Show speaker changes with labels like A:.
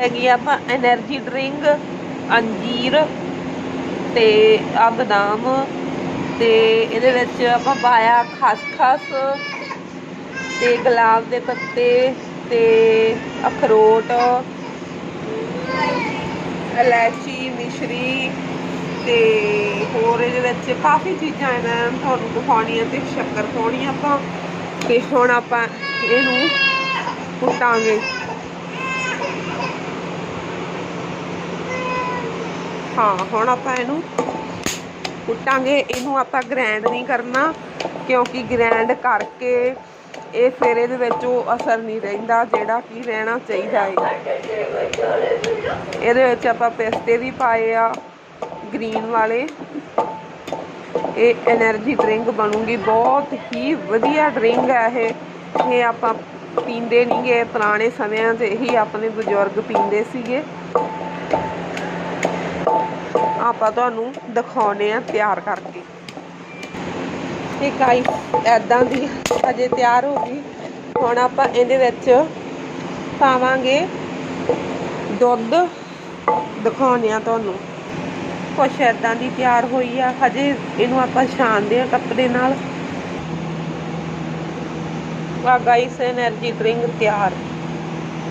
A: ਹੈਗੀ ਆ ਆਪਾਂ ਐਨਰਜੀ ਡਰਿੰਕ ਅੰਜੀਰ ਤੇ ਆ ਬਦਾਮ ਤੇ ਇਹਦੇ ਵਿੱਚ ਆਪਾਂ ਪਾਇਆ ਖਸਖਸ ਤੇ ਗੁਲਾਬ ਦੇ ਪੱਤੇ ਤੇ ਅਖਰੋਟ, ਇਲਾਇਚੀ, ਮਿਸ਼ਰੀ ਤੇ ਹੋਰ ਇਹਦੇ ਵਿੱਚ ਕਾਫੀ ਚੀਜ਼ਾਂ ਇਹਨਾਂ ਤੁਹਾਨੂੰ ਦਿਖਾਉਣੀਆਂ ਤੇ ਸ਼ੱਕਰ ਪਾਉਣੀ ਆਪਾਂ ਤੇ ਹੁਣ ਆਪਾਂ ਇਹਨੂੰ ਕੁੱਟਾਂਗੇ। ਹਾਂ, ਹੁਣ ਆਪਾਂ ਇਹਨੂੰ ਕੁੱਟਾਂਗੇ। ਇਹਨੂੰ ਆਪਾਂ ਗ੍ਰੈਂਡ ਨਹੀਂ ਕਰਨਾ, ਕਿਉਂਕਿ ਗ੍ਰੈਂਡ ਕਰਕੇ ਇਹ ਫਿਰ ਇਹਦੇ ਵਿੱਚ ਉਹ ਅਸਰ ਨਹੀਂ ਰਹਿੰਦਾ, ਜਿਹੜਾ ਕੀ ਰਹਿਣਾ ਚਾਹੀਦਾ ਹੈ ਇਹਦੇ ਵਿੱਚ ਆਪਾਂ ਪਿਸਤੇ ਵੀ ਪਾਏ ਆ ਗ੍ਰੀਨ ਵਾਲੇ। ਇਹ એનર્ਜੀ ਡਰਿੰਕ ਬਣੂਗੀ, ਬਹੁਤ ਹੀ ਵਧੀਆ ਡਰਿੰਕ ਹੈ ਇਹ। ਇਹ ਆਪਾਂ ਪੀਂਦੇ ਨਹੀਂਗੇ ਪੁਰਾਣੇ ਸਮਿਆਂ 'ਚ ਇਹੀ ਆਪਣੇ ਬਜ਼ੁਰਗ ਪੀਂਦੇ ਸੀਗੇ। ਆਪਾਂ ਤੁਹਾਨੂੰ ਦਿਖਾਉਨੇ ਆ ਤਿਆਰ ਕਰਕੇ। ਇਹ ਕਾਈ ਐਦਾਂ ਦੀ ਅਜੇ ਤਿਆਰ ਹੋ ਗਈ। ਹੁਣ ਆਪਾਂ ਇਹਦੇ ਵਿੱਚ ਪਾਵਾਂਗੇ ਦੁੱਧ। ਦਿਖਾਉਨੇ ਆ ਤੁਹਾਨੂੰ। ਕੁਛ ਐਦਾਂ ਦੀ ਤਿਆਰ ਹੋਈ ਆ। ਹਜੇ ਇਹਨੂੰ ਆਪਾਂ ਛਾਣਦੇ ਆ ਕੱਪੜੇ ਨਾਲ। ਆ ਗਾਈਸ એનર્ਜੀ ਡਰਿੰਕ ਤਿਆਰ।